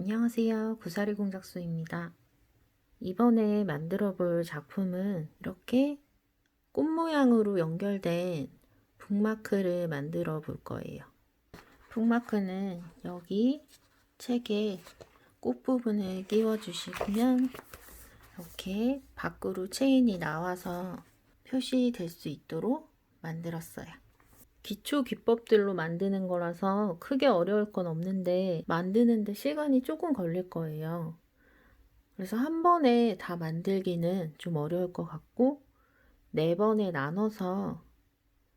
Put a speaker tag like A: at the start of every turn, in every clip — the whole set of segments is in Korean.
A: 안녕하세요. 구사리 공작소입니다. 이번에 만들어 볼 작품은 이렇게 꽃 모양으로 연결된 북마크를 만들어 볼 거예요. 북마크는 여기 책에 꽃 부분을 끼워 주시면 이렇게 밖으로 체인이 나와서 표시될 수 있도록 만들었어요. 기초 기법들로 만드는 거라서 크게 어려울 건 없는데 만드는데 시간이 조금 걸릴 거예요. 그래서 한 번에 다 만들기는 좀 어려울 것 같고 네 번에 나눠서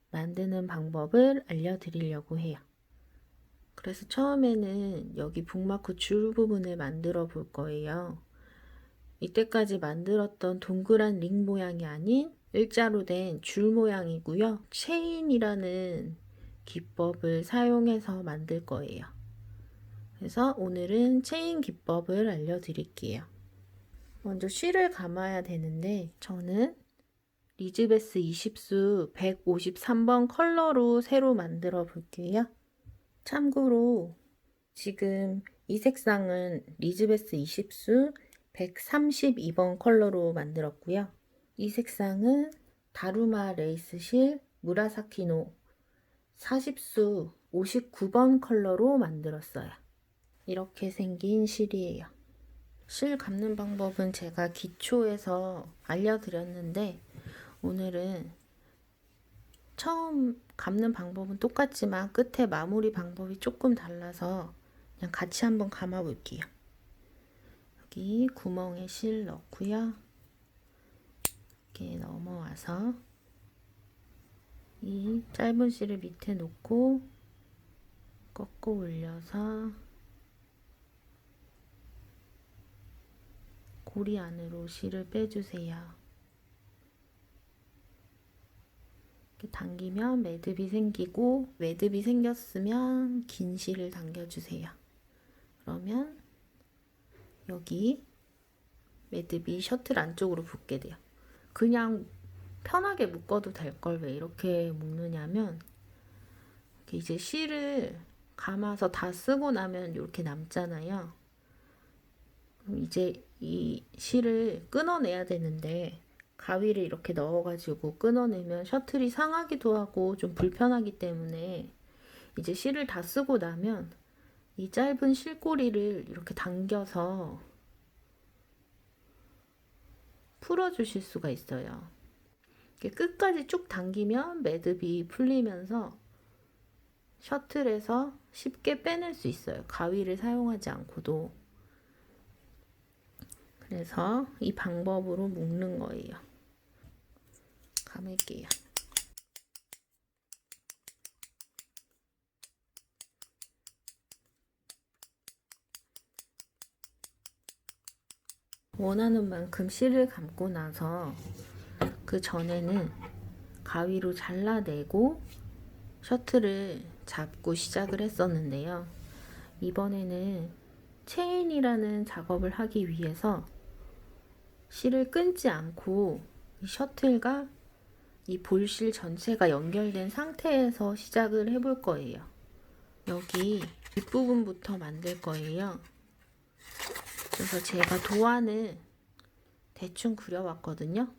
A: 만드는 방법을 알려드리려고 해요. 그래서 처음에는 여기 북마크 줄 부분을 만들어 볼 거예요. 이때까지 만들었던 동그란 링 모양이 아닌 일자로 된 줄 모양이고요. 체인이라는 기법을 사용해서 만들 거예요. 그래서 오늘은 체인 기법을 알려드릴게요. 먼저 실을 감아야 되는데 저는 리즈베스 20수 153번 컬러로 새로 만들어 볼게요. 참고로 지금 이 색상은 리즈베스 20수 132번 컬러로 만들었고요. 이 색상은 다루마 레이스 실 무라사키노 40수 59번 컬러로 만들었어요. 이렇게 생긴 실이에요. 실 감는 방법은 제가 기초에서 알려드렸는데 오늘은 처음 감는 방법은 똑같지만 끝에 마무리 방법이 조금 달라서 그냥 같이 한번 감아 볼게요. 여기 구멍에 실 넣고요. 이렇게 넘어와서 이 짧은 실을 밑에 놓고 꺾어 올려서 고리 안으로 실을 빼주세요. 이렇게 당기면 매듭이 생기고 매듭이 생겼으면 긴 실을 당겨주세요. 그러면 여기 매듭이 셔틀 안쪽으로 붙게 돼요. 그냥 편하게 묶어도 될 걸 왜 이렇게 묶느냐면 이제 실을 감아서 다 쓰고 나면 이렇게 남잖아요. 이제 이 실을 끊어내야 되는데 가위를 이렇게 넣어가지고 끊어내면 셔틀이 상하기도 하고 좀 불편하기 때문에 이제 실을 다 쓰고 나면 이 짧은 실꼬리를 이렇게 당겨서 풀어주실 수가 있어요. 끝까지 쭉 당기면 매듭이 풀리면서 셔틀에서 쉽게 빼낼 수 있어요. 가위를 사용하지 않고도. 그래서 이 방법으로 묶는 거예요. 감을게요. 원하는 만큼 실을 감고 나서 그 전에는 가위로 잘라내고 셔틀을 잡고 시작을 했었는데요. 이번에는 체인이라는 작업을 하기 위해서 실을 끊지 않고 이 셔틀과 이 볼실 전체가 연결된 상태에서 시작을 해볼 거예요. 여기 뒷부분부터 만들 거예요. 그래서 제가 도안을 대충 그려왔거든요.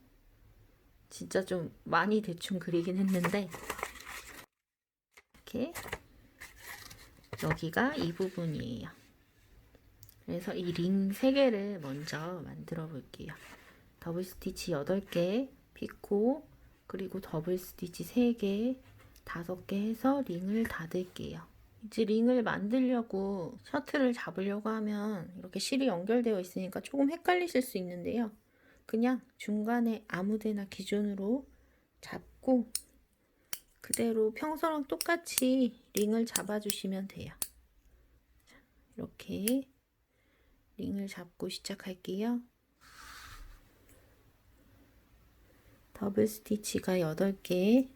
A: 진짜 좀 많이 대충 그리긴 했는데 이렇게 여기가 이 부분이에요. 그래서 이 링 3개를 먼저 만들어 볼게요. 더블 스티치 8개, 피코, 그리고 더블 스티치 3개, 5개 해서 링을 닫을게요. 이제 링을 만들려고 셔틀을 잡으려고 하면 이렇게 실이 연결되어 있으니까 조금 헷갈리실 수 있는데요. 그냥 중간에 아무데나 기준으로 잡고 그대로 평소랑 똑같이 링을 잡아주시면 돼요. 이렇게 링을 잡고 시작할게요. 더블 스티치가 8개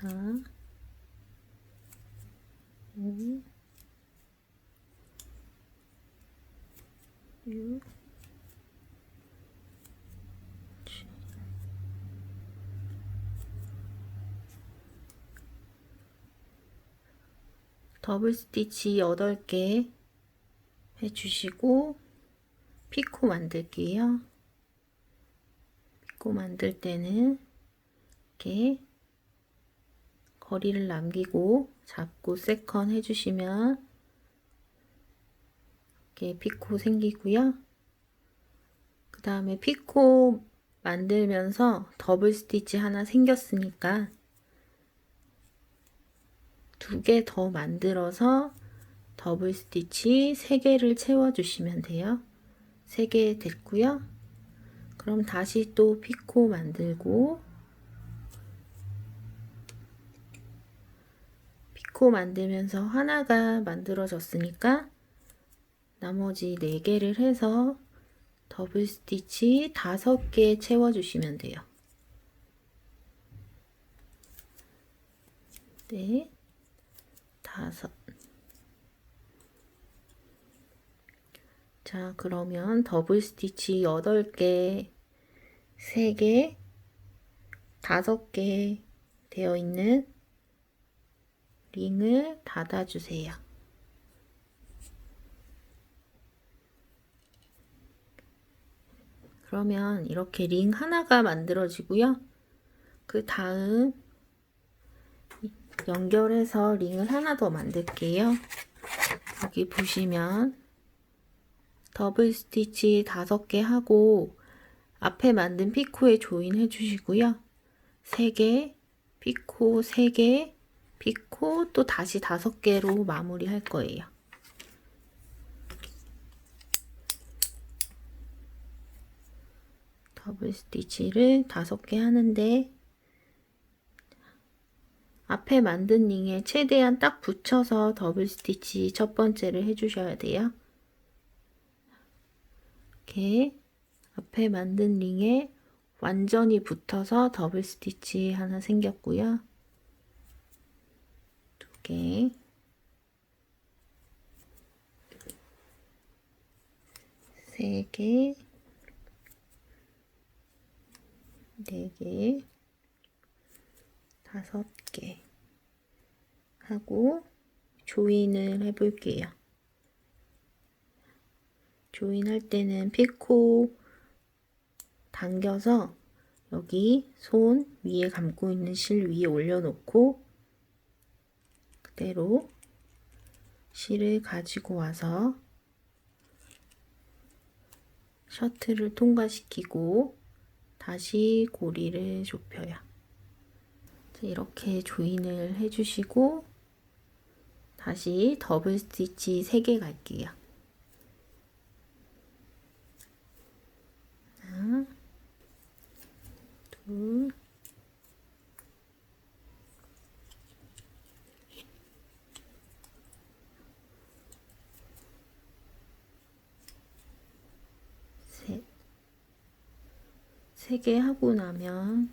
A: 사, 오, 육, 더블 스티치 8개 해주시고 피코 만들게요. 피코 만들 때는 이렇게 거리를 남기고 잡고 세컨 해주시면 이렇게 피코 생기고요. 그 다음에 피코 만들면서 더블 스티치 하나 생겼으니까 두 개 더 만들어서 더블 스티치 3개를 채워주시면 돼요. 3개 됐고요. 그럼 다시 또 피코 만들고 피코 만들면서 하나가 만들어졌으니까 나머지 4개를 해서 더블 스티치 5개 채워주시면 돼요. 네, 다섯. 자, 그러면 더블 스티치 8개, 3개, 5개 되어 있는 링을 닫아주세요. 그러면 이렇게 링 하나가 만들어지고요. 그 다음 연결해서 링을 하나 더 만들게요. 여기 보시면 더블 스티치 5개 하고 앞에 만든 피코에 조인 해 주시고요. 3개, 피코 3개, 피코 또 다시 5개로 마무리 할 거예요. 더블 스티치를 5개 하는데 앞에 만든 링에 최대한 딱 붙여서 더블 스티치 첫 번째를 해주셔야 돼요. 이렇게 앞에 만든 링에 완전히 붙어서 더블 스티치 하나 생겼고요. 두 개. 세 개. 네 개. 다섯 개. 하고 조인을 해볼게요. 조인할 때는 피코 당겨서 여기 손 위에 감고 있는 실 위에 올려놓고 그대로 실을 가지고 와서 셔틀을 통과시키고 다시 고리를 좁혀요. 이렇게 조인을 해주시고 다시 더블 스티치 3개 갈게요. 하나, 둘, 셋. 세 개 하고 나면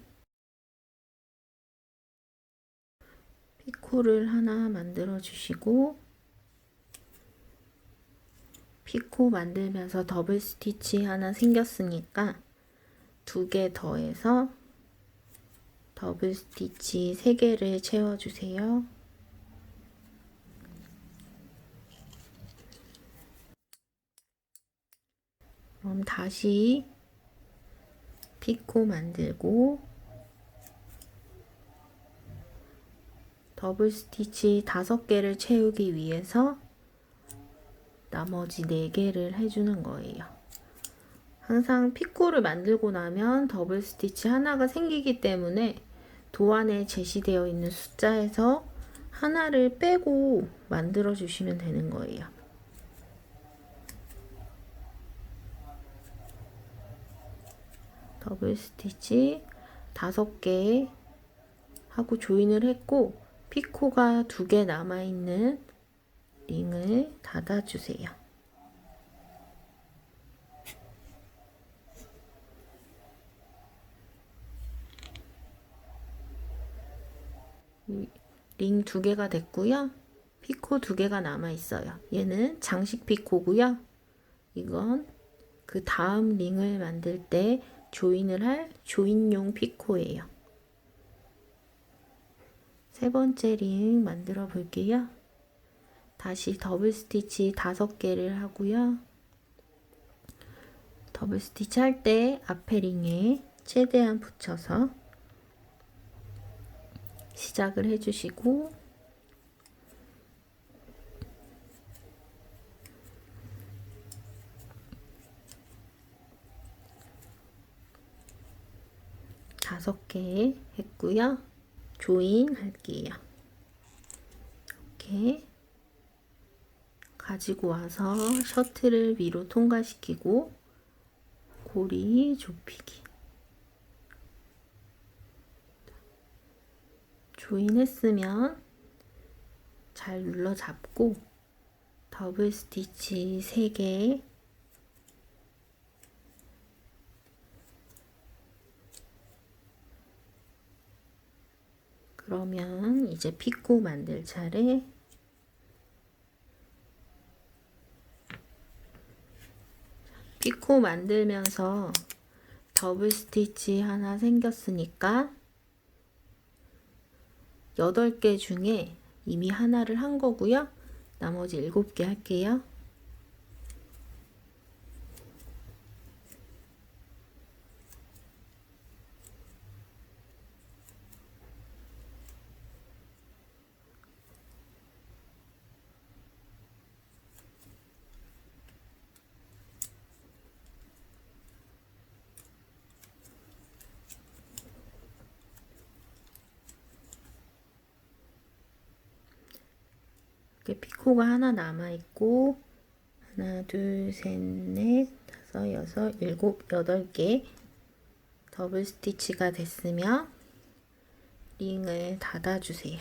A: 피코를 하나 만들어 주시고 피코 만들면서 더블 스티치 하나 생겼으니까 두 개 더해서 더블 스티치 세 개를 채워 주세요. 그럼 다시 피코 만들고 더블 스티치 다섯 개를 채우기 위해서 나머지 네 개를 해주는 거예요. 항상 피코를 만들고 나면 더블 스티치 하나가 생기기 때문에 도안에 제시되어 있는 숫자에서 하나를 빼고 만들어 주시면 되는 거예요. 더블 스티치 다섯 개 하고 조인을 했고 피코가 두 개 남아있는 링을 닫아주세요. 링 두 개가 됐고요. 피코 두 개가 남아 있어요. 얘는 장식 피코고요. 이건 그 다음 링을 만들 때 조인을 할 조인용 피코예요. 세 번째 링 만들어 볼게요. 다시 더블 스티치 다섯 개를 하고요. 더블 스티치 할 때 앞에 링에 최대한 붙여서 시작을 해주시고 다섯 개 했고요. 조인 할게요. 이렇게 가지고 와서 셔틀을 위로 통과시키고 고리 좁히기 조인했으면 잘 눌러 잡고 더블 스티치 3개 그러면 이제 피코 만들 차례 피코 만들면서 더블 스티치 하나 생겼으니까 8개 중에 이미 하나를 한 거고요. 나머지 7개 할게요. 이렇게 피코가 하나 남아 있고 하나, 둘, 셋, 넷, 다섯, 여섯, 일곱, 여덟 개 더블 스티치가 됐으면 링을 닫아 주세요.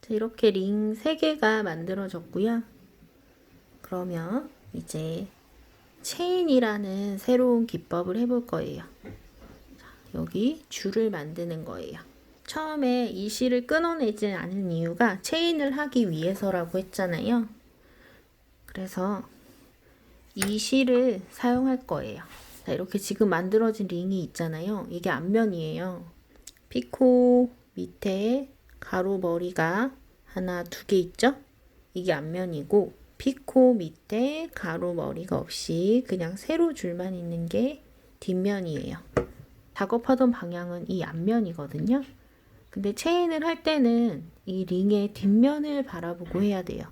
A: 자, 이렇게 링 3개가 만들어졌고요. 그러면 이제 체인이라는 새로운 기법을 해볼 거예요. 자, 여기 줄을 만드는 거예요. 처음에 이 실을 끊어내지 않은 이유가 체인을 하기 위해서라고 했잖아요. 그래서 이 실을 사용할 거예요. 자, 이렇게 지금 만들어진 링이 있잖아요. 이게 앞면이에요. 피코 밑에 가로 머리가 하나, 두 개 있죠? 이게 앞면이고 피코 밑에 가로 머리가 없이 그냥 세로 줄만 있는 게 뒷면이에요. 작업하던 방향은 이 앞면이거든요. 근데 체인을 할 때는 이 링의 뒷면을 바라보고 해야 돼요.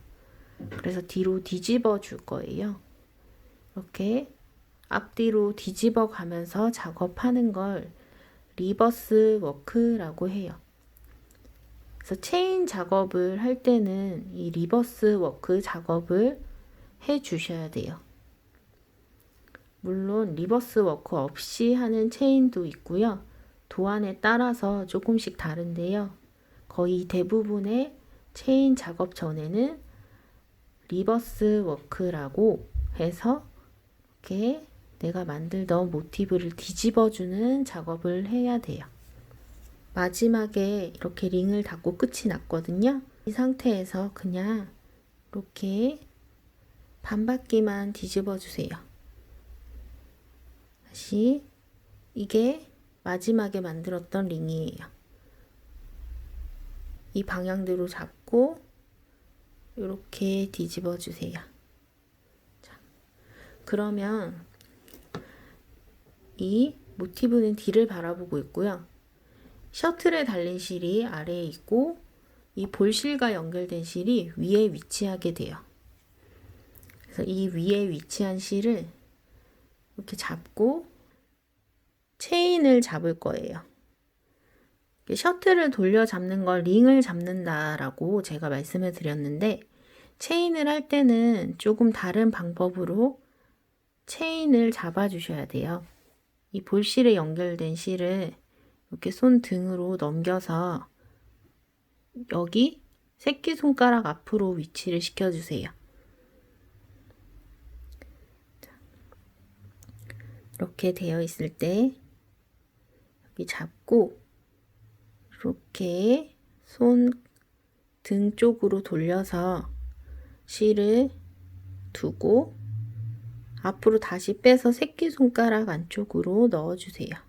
A: 그래서 뒤로 뒤집어 줄 거예요. 이렇게 앞뒤로 뒤집어 가면서 작업하는 걸 리버스 워크라고 해요. 그래서 체인 작업을 할 때는 이 리버스 워크 작업을 해 주셔야 돼요. 물론 리버스 워크 없이 하는 체인도 있고요. 도안에 따라서 조금씩 다른데요. 거의 대부분의 체인 작업 전에는 리버스 워크라고 해서 이렇게 내가 만들던 모티브를 뒤집어주는 작업을 해야 돼요. 마지막에 이렇게 링을 닫고 끝이 났거든요. 이 상태에서 그냥 이렇게 반 바퀴만 뒤집어 주세요. 다시 이게 마지막에 만들었던 링이에요. 이 방향대로 잡고 이렇게 뒤집어 주세요. 자, 그러면 이 모티브는 뒤를 바라보고 있고요. 셔틀에 달린 실이 아래에 있고 이 볼실과 연결된 실이 위에 위치하게 돼요. 그래서 이 위에 위치한 실을 이렇게 잡고 체인을 잡을 거예요. 셔틀을 돌려 잡는 걸 링을 잡는다라고 제가 말씀을 드렸는데 체인을 할 때는 조금 다른 방법으로 체인을 잡아 주셔야 돼요. 이 볼실에 연결된 실을 이렇게 손 등으로 넘겨서 여기 새끼손가락 앞으로 위치를 시켜주세요. 이렇게 되어 있을 때 여기 잡고 이렇게 손 등 쪽으로 돌려서 실을 두고 앞으로 다시 빼서 새끼손가락 안쪽으로 넣어주세요.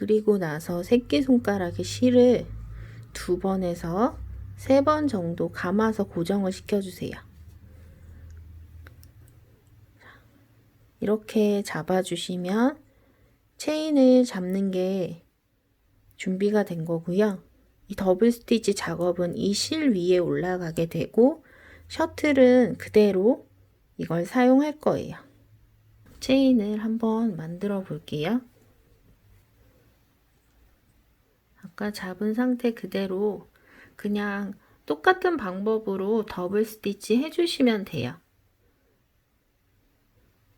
A: 그리고 나서 새끼손가락에 실을 두 번에서 세 번 정도 감아서 고정을 시켜주세요. 이렇게 잡아주시면 체인을 잡는 게 준비가 된 거고요. 이 더블 스티치 작업은 이 실 위에 올라가게 되고 셔틀은 그대로 이걸 사용할 거예요. 체인을 한번 만들어 볼게요. 아까 잡은 상태 그대로 그냥 똑같은 방법으로 더블 스티치 해주시면 돼요.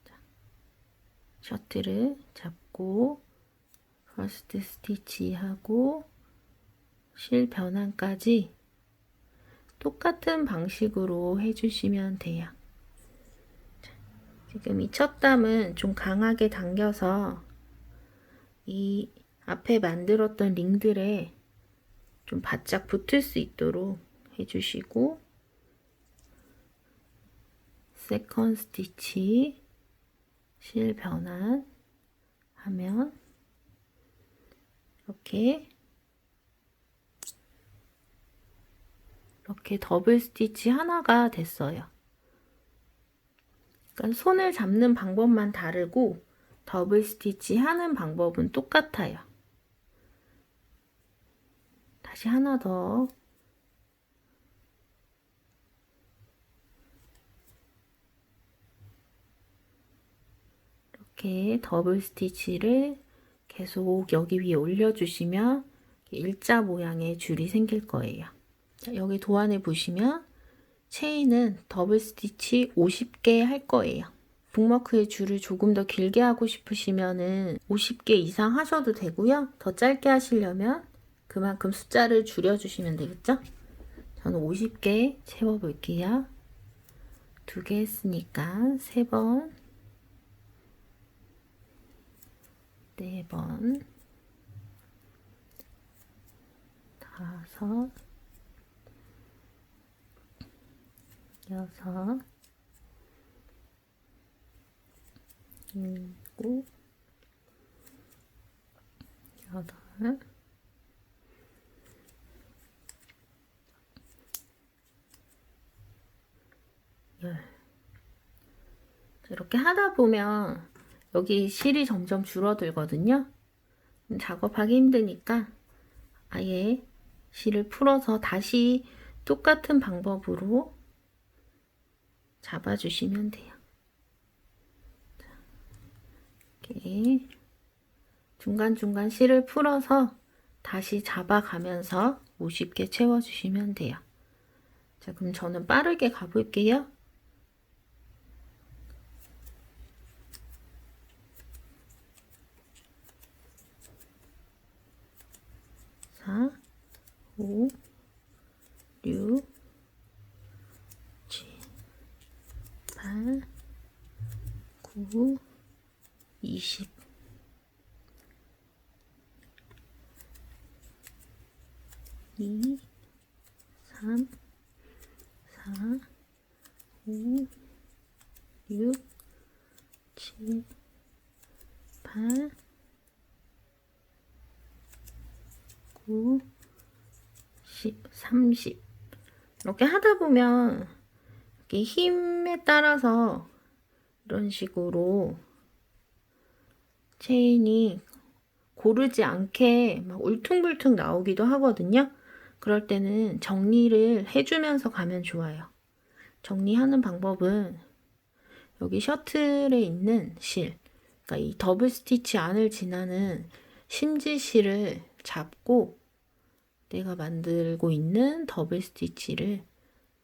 A: 자, 셔틀을 잡고 퍼스트 스티치 하고 실 변환까지 똑같은 방식으로 해주시면 돼요. 자, 지금 이 첫 담은 좀 강하게 당겨서 이 앞에 만들었던 링들에 좀 바짝 붙을 수 있도록 해주시고 세컨 스티치 실 변환 하면 이렇게 이렇게 더블 스티치 하나가 됐어요. 그러니까 손을 잡는 방법만 다르고 더블 스티치 하는 방법은 똑같아요. 다시 하나 더. 이렇게 더블 스티치를 계속 여기 위에 올려주시면 일자 모양의 줄이 생길 거예요. 자, 여기 도안에 보시면 체인은 더블 스티치 50개 할 거예요. 북마크의 줄을 조금 더 길게 하고 싶으시면은 50개 이상 하셔도 되고요. 더 짧게 하시려면 그만큼 숫자를 줄여주시면 되겠죠? 저는 50개 채워볼게요. 두 개 했으니까 세 번, 네 번, 다섯, 여섯, 일곱, 여덟, 이렇게 하다 보면 여기 실이 점점 줄어들거든요. 작업하기 힘드니까 아예 실을 풀어서 다시 똑같은 방법으로 잡아주시면 돼요. 이렇게 중간중간 실을 풀어서 다시 잡아가면서 50개 채워주시면 돼요. 자, 그럼 저는 빠르게 가볼게요. 사, 오, 육, 칠, 팔, 구, 이십. 이, 삼, 사, 오, 육, 칠, 팔, 9, 10, 30 이렇게 하다 보면 이렇게 힘에 따라서 이런 식으로 체인이 고르지 않게 막 울퉁불퉁 나오기도 하거든요. 그럴 때는 정리를 해주면서 가면 좋아요. 정리하는 방법은 여기 셔틀에 있는 실, 그러니까 이 더블 스티치 안을 지나는 심지실을 잡고 내가 만들고 있는 더블 스티치를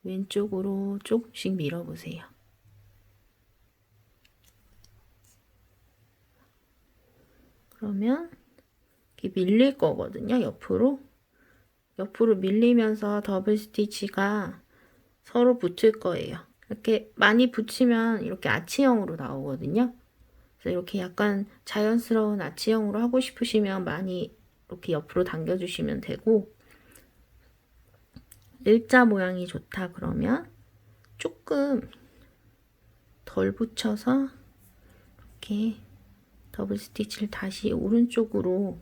A: 왼쪽으로 조금씩 밀어보세요. 그러면 이렇게 밀릴 거거든요, 옆으로. 옆으로 밀리면서 더블 스티치가 서로 붙을 거예요. 이렇게 많이 붙이면 이렇게 아치형으로 나오거든요. 그래서 이렇게 약간 자연스러운 아치형으로 하고 싶으시면 많이 이렇게 옆으로 당겨주시면 되고 일자 모양이 좋다 그러면 조금 덜 붙여서 이렇게 더블 스티치를 다시 오른쪽으로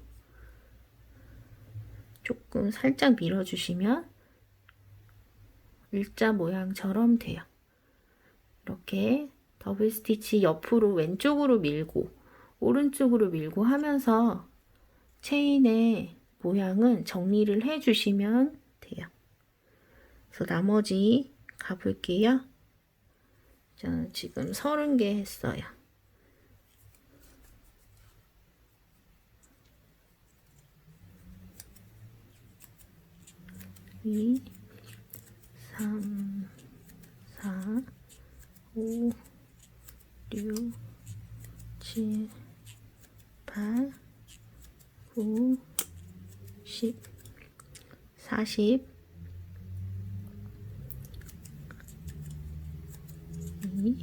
A: 조금 살짝 밀어주시면 일자 모양처럼 돼요. 이렇게 더블 스티치 옆으로 왼쪽으로 밀고 오른쪽으로 밀고 하면서 체인의 모양은 정리를 해 주시면 돼요. 그래서 나머지 가볼게요. 저는 지금 30개 했어요. 2, 3, 4, 5, 6, 7, 8, 9, 10, 40, 2,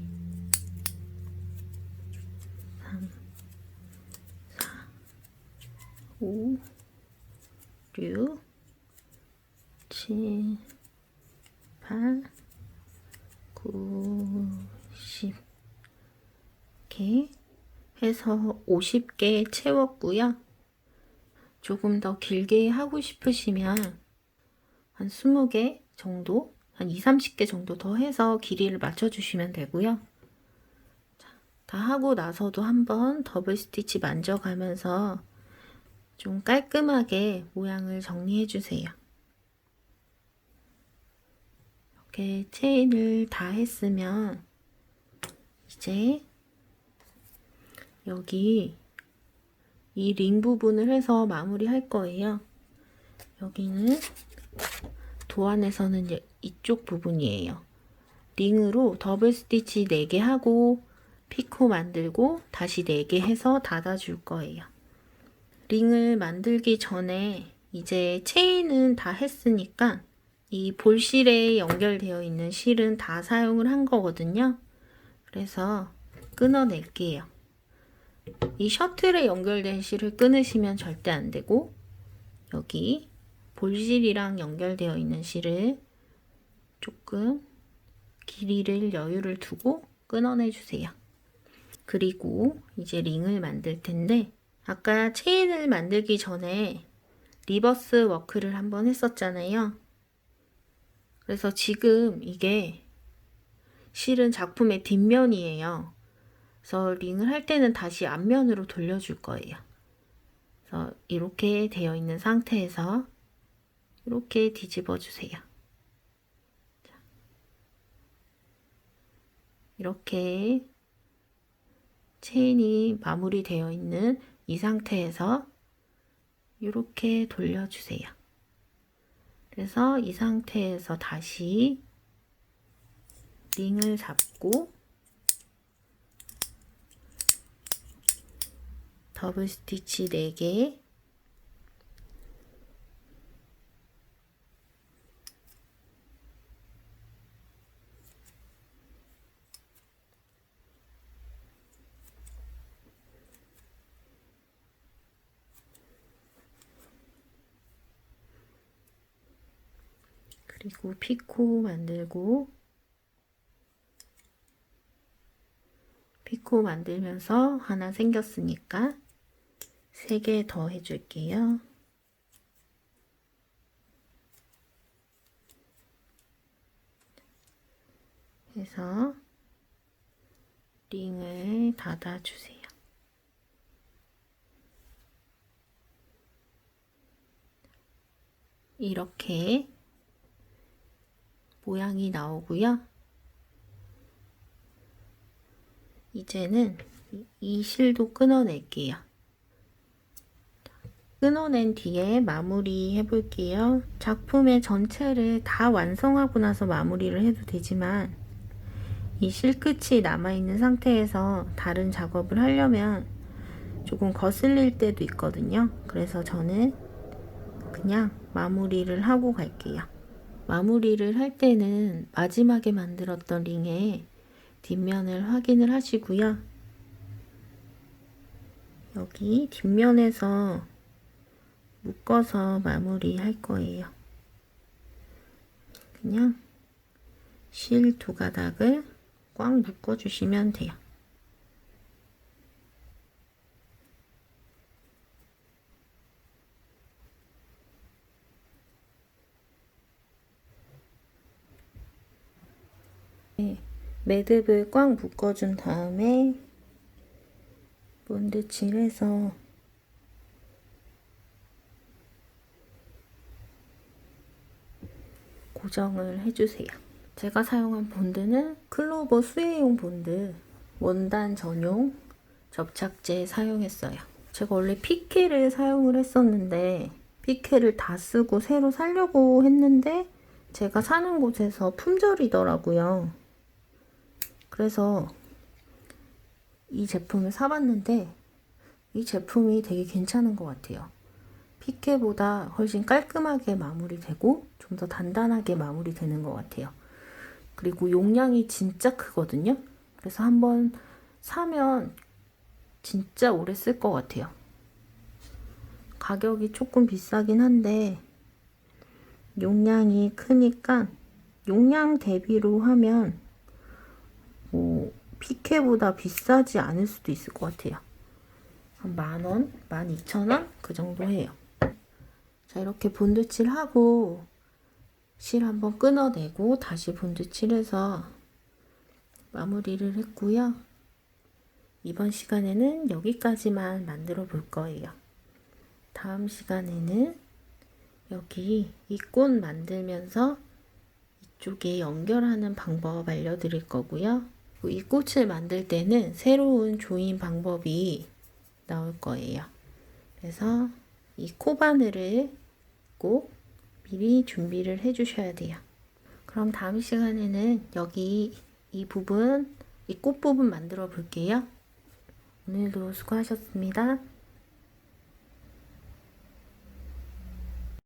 A: 3, 4, 5, 6, 7, 8, 9, 10 이렇게 해서 50개 채웠고요. 조금 더 길게 하고 싶으시면 한 20개 정도, 한 2, 30개 정도 더 해서 길이를 맞춰주시면 되고요. 자, 다 하고 나서도 한번 더블 스티치 만져가면서 좀 깔끔하게 모양을 정리해 주세요. 이렇게 체인을 다 했으면 이제 여기 이 링 부분을 해서 마무리 할 거예요. 여기는 도안에서는 이쪽 부분이에요. 링으로 더블 스티치 4개 하고 피코 만들고 다시 4개 해서 닫아줄 거예요. 링을 만들기 전에 이제 체인은 다 했으니까 이 볼실에 연결되어 있는 실은 다 사용을 한 거거든요. 그래서 끊어낼게요. 이 셔틀에 연결된 실을 끊으시면 절대 안 되고 여기 볼실이랑 연결되어 있는 실을 조금 길이를 여유를 두고 끊어내 주세요. 그리고 이제 링을 만들 텐데 아까 체인을 만들기 전에 리버스 워크를 한번 했었잖아요. 그래서 지금 이게 실은 작품의 뒷면이에요. 그래서 링을 할 때는 다시 앞면으로 돌려줄 거예요. 그래서 이렇게 되어 있는 상태에서 이렇게 뒤집어 주세요. 이렇게 체인이 마무리되어 있는 이 상태에서 이렇게 돌려주세요. 그래서 이 상태에서 다시 링을 잡고 더블 스티치 4개 그리고 피코 만들고 피코 만들면서 하나 생겼으니까 3개 더 해줄게요. 해서 링을 닫아주세요. 이렇게 모양이 나오고요. 이제는 이 실도 끊어낼게요. 끊어낸 뒤에 마무리 해볼게요. 작품의 전체를 다 완성하고 나서 마무리를 해도 되지만 이 실끝이 남아있는 상태에서 다른 작업을 하려면 조금 거슬릴 때도 있거든요. 그래서 저는 그냥 마무리를 하고 갈게요. 마무리를 할 때는 마지막에 만들었던 링의 뒷면을 확인을 하시고요. 여기 뒷면에서 묶어서 마무리 할 거예요. 그냥 실 두 가닥을 꽉 묶어주시면 돼요. 네, 매듭을 꽉 묶어준 다음에 본드 칠해서 고정을 해주세요. 제가 사용한 본드는 클로버 수혜용 본드 원단 전용 접착제 사용했어요. 제가 원래 피케를 사용을 했었는데 피케를 다 쓰고 새로 사려고 했는데 제가 사는 곳에서 품절이더라고요. 그래서 이 제품을 사봤는데 이 제품이 되게 괜찮은 것 같아요. 피케보다 훨씬 깔끔하게 마무리되고 좀 더 단단하게 마무리되는 것 같아요. 그리고 용량이 진짜 크거든요. 그래서 한번 사면 진짜 오래 쓸 것 같아요. 가격이 조금 비싸긴 한데 용량이 크니까 용량 대비로 하면 뭐 피케보다 비싸지 않을 수도 있을 것 같아요. 한 만 원, 만 이천 원 그 정도 해요. 자 이렇게 본드칠 하고 실 한번 끊어내고 다시 본드칠해서 마무리를 했고요. 이번 시간에는 여기까지만 만들어 볼 거예요. 다음 시간에는 여기 이 꽃 만들면서 이쪽에 연결하는 방법 알려드릴 거고요. 이 꽃을 만들 때는 새로운 조인 방법이 나올 거예요. 그래서 이 코바늘을 꼭 미리 준비를 해 주셔야 돼요. 그럼 다음 시간에는 여기 이 부분, 이 꽃 부분 만들어 볼게요. 오늘도 수고하셨습니다.